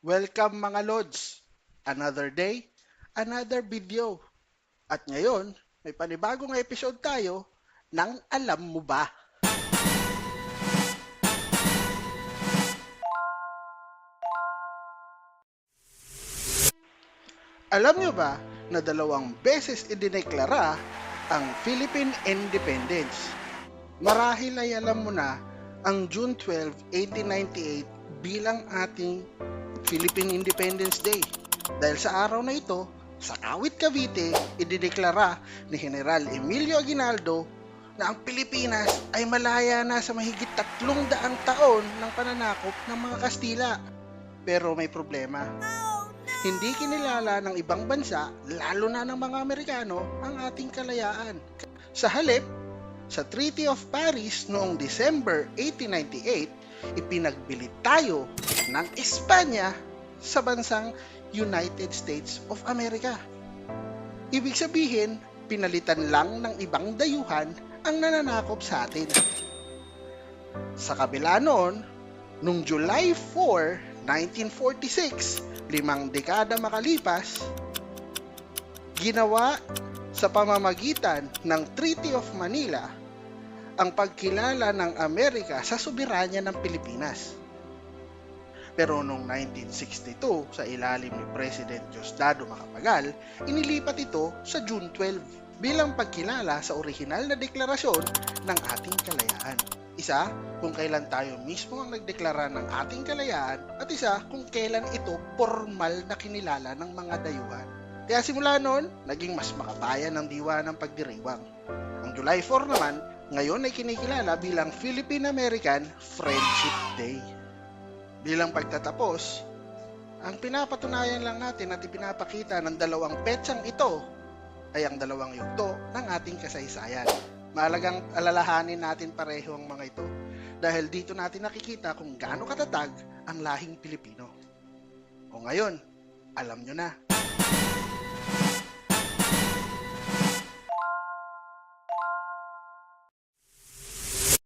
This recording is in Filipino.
Welcome mga Lods! Another day, another video. At ngayon, may panibagong episode tayo ng Alam Mo Ba? Alam nyo ba na dalawang beses idineklara ang Philippine Independence? Marahil ay alam mo na ang June 12, 1898 bilang ating Philippine Independence Day. Dahil sa araw na ito, sa Kawit Cavite, idineklara ni General Emilio Aguinaldo na ang Pilipinas ay malaya na sa mahigit tatlong daang taon ng pananakop ng mga Kastila. Pero may problema. Hindi kinilala ng ibang bansa, lalo na ng mga Amerikano, ang ating kalayaan. Sa halip, sa Treaty of Paris noong December 1898, ipinagbili tayo ng Espanya sa bansang United States of America. Ibig sabihin, pinalitan lang ng ibang dayuhan ang nananakop sa atin. Sa kabila noon, noong July 4, 1946, limang dekada makalipas, ginawa sa pamamagitan ng Treaty of Manila ang pagkilala ng Amerika sa soberanya ng Pilipinas. Pero noong 1962, sa ilalim ni President Diosdado Macapagal, inilipat ito sa June 12 bilang pagkilala sa orihinal na deklarasyon ng ating kalayaan. Isa, kung kailan tayo mismo ang nagdeklara ng ating kalayaan at isa kung kailan ito formal na kinilala ng mga dayuhan. Kaya simula noon, naging mas makabayan ng diwa ng pagdiriwang. Ang July 4 naman, ngayon ay kinikilala bilang Philippine-American Friendship Day. Bilang pagtatapos, ang pinapatunayan lang natin at ipinapakita ng dalawang petsang ito ay ang dalawang yugto ng ating kasaysayan. Mahalagang alalahanin natin pareho ang mga ito dahil dito natin nakikita kung gaano katatag ang lahing Pilipino. O ngayon, alam nyo na.